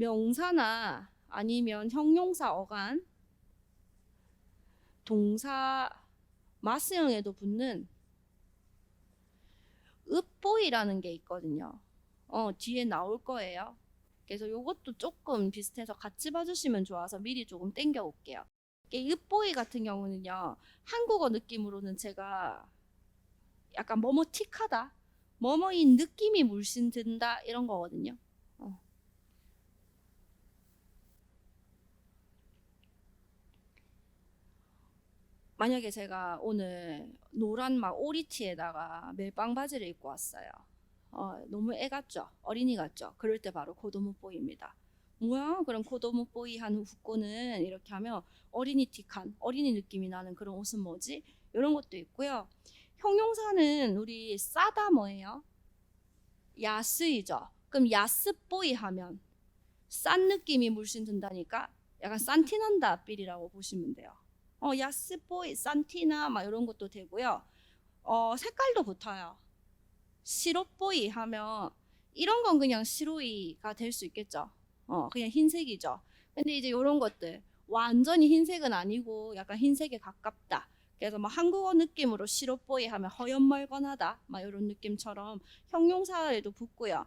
명사나 아니면 형용사 어간 동사 마스형에도 붙는 읍보이라는 게 있거든요. 어, 뒤에 나올 거예요. 그래서 요것도 조금 비슷해서 같이 봐주시면 좋아서 미리 조금 땡겨 올게요. 읍보이 같은 경우는요, 한국어 느낌으로는 제가 약간 뭐뭐 틱하다, 뭐뭐인 느낌이 물씬 든다 이런 거거든요. 어. 만약에 제가 오늘 노란 막 오리티에다가 멜빵 바지를 입고 왔어요. 어, 너무 애 같죠? 어린이 같죠? 그럴 때 바로 고도모뽀입니다. 뭐야? 그럼 고도모뽀이 한 후꼬는 이렇게 하면 어린이 틱한 어린이 느낌이 나는 그런 옷은 뭐지? 이런 것도 있고요. 형용사는 우리 싸다 뭐예요? 야스이죠. 그럼 야스뽀이 하면 싼 느낌이 물씬 든다니까 약간 산티난다 삘이라고 보시면 돼요. 어, 야스뽀이, 산티나 막 이런 것도 되고요. 어, 색깔도 붙어요. 시로뽀이 하면 이런 건 그냥 시로이가 될 수 있겠죠. 어, 그냥 흰색이죠. 근데 이제 이런 것들 완전히 흰색은 아니고 약간 흰색에 가깝다. 그래서 뭐 한국어 느낌으로 시로뽀이 하면 허연 멀건하다. 막 이런 느낌처럼 형용사에도 붙고요.